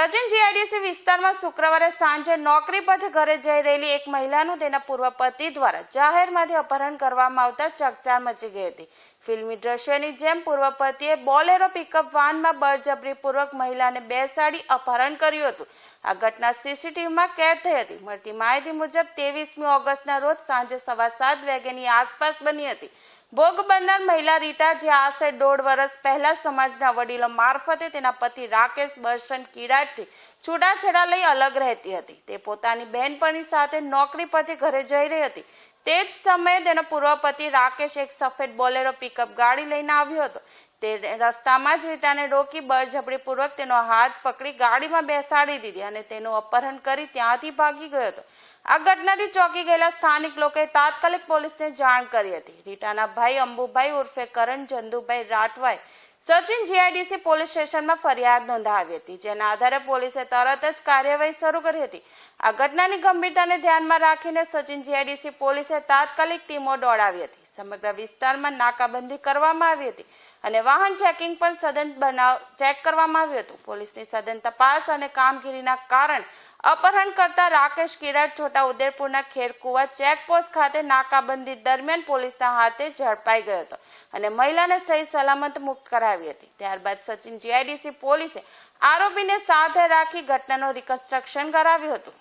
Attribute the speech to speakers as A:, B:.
A: Sachin GIDC વિસ્તારમાં શુક્રવારે સાંજે નોકરી પરથી ઘરે જઈ રહેલી એક મહિલાનું તેના પૂર્વ પતિ દ્વારા જાહેરમાંથી અપહરણ કરવામાં આવતા ચકચાર મચી ગઈ હતી. ફિલ્મી દ્રશ્યની જેમ પૂર્વ પતિએ બોલેરો પિકઅપ વાનમાં બળજબરીપૂર્વક મહિલાને બેસાડી અપહરણ કર્યું હતું. આ ઘટના સીસીટીવીમાં કેદ થઈ હતી. મળતી માહિતી મુજબ ત્રેવીસમી ઓગસ્ટના રોજ સાંજે સવા સાત વાગ્યાની આસપાસ બની હતી. ભોગ બનનાર મહિલા રીટા, જે આશરે દોઢ વર્ષ પહેલા સમાજના વડીલો મારફતે તેના પતિ રાકેશ બર્શન કિરાટથી છૂટાછેડા લઈ અલગ રહેતી હતી. તે પોતાની બહેનપણી સાથે નોકરી પરથી ઘરે જઈ રહી હતી. તે જ સમયે તેનો પૂર્વ રાકેશ એક સફેદ બોલેરો પિકઅપ ગાડી લઈને આવ્યો હતો. તે રસ્તામાં જ રીટાને રોકી બળજબરીપૂર્વક તેનો હાથ પકડી ગાડીમાં બેસાડી દીધી અને તેનું અપહરણ કરી ત્યાંથી ભાગી ગયો હતો. આ ઘટનાથી ચોંકી ગયેલા સ્થાનિક લોકોએ તાત્કાલિક પોલીસને જાણ કરી હતી. રીટાના ભાઈ અંબુભાઈ ઉર્ફે કરણ ચંદુભાઈ રાઠવાએ સચિન જીઆઈડીસી પોલીસ સ્ટેશનમાં ફરિયાદ નોંધાવી હતી, જેના આધારે પોલીસે તરત જ કાર્યવાહી શરૂ કરી હતી. આ ઘટનાની ગંભીરતાને ધ્યાનમાં રાખીને સચિન જીઆઈડીસી પોલીસે તાત્કાલિક ટીમો દોડાવી હતી. સમગ્ર વિસ્તારમાં નાકાબંધી કરવામાં આવી હતી અને વાહન ચેકિંગ પણ સઘન બનાવ, ચેક કરવામાં આવ્યું હતું. પોલીસની સઘન તપાસ અને કામગીરીના કારણ અપહરણ કરતા રાકેશ કિરાટ છોટા ઉદેપુરના ખેરકુવા ચેકપોસ્ટ ખાતે નાકાબંધી દરમિયાન પોલીસના હાથે ઝડપાઈ ગયો હતો અને મહિલાને સહી સલામત મુક્ત કરાવી હતી. ત્યારબાદ સચિન જીઆઈડીસી પોલીસે આરોપીને સાથે રાખી ઘટનાનું રિકન્સ્ટ્રક્શન કરાવ્યું હતું.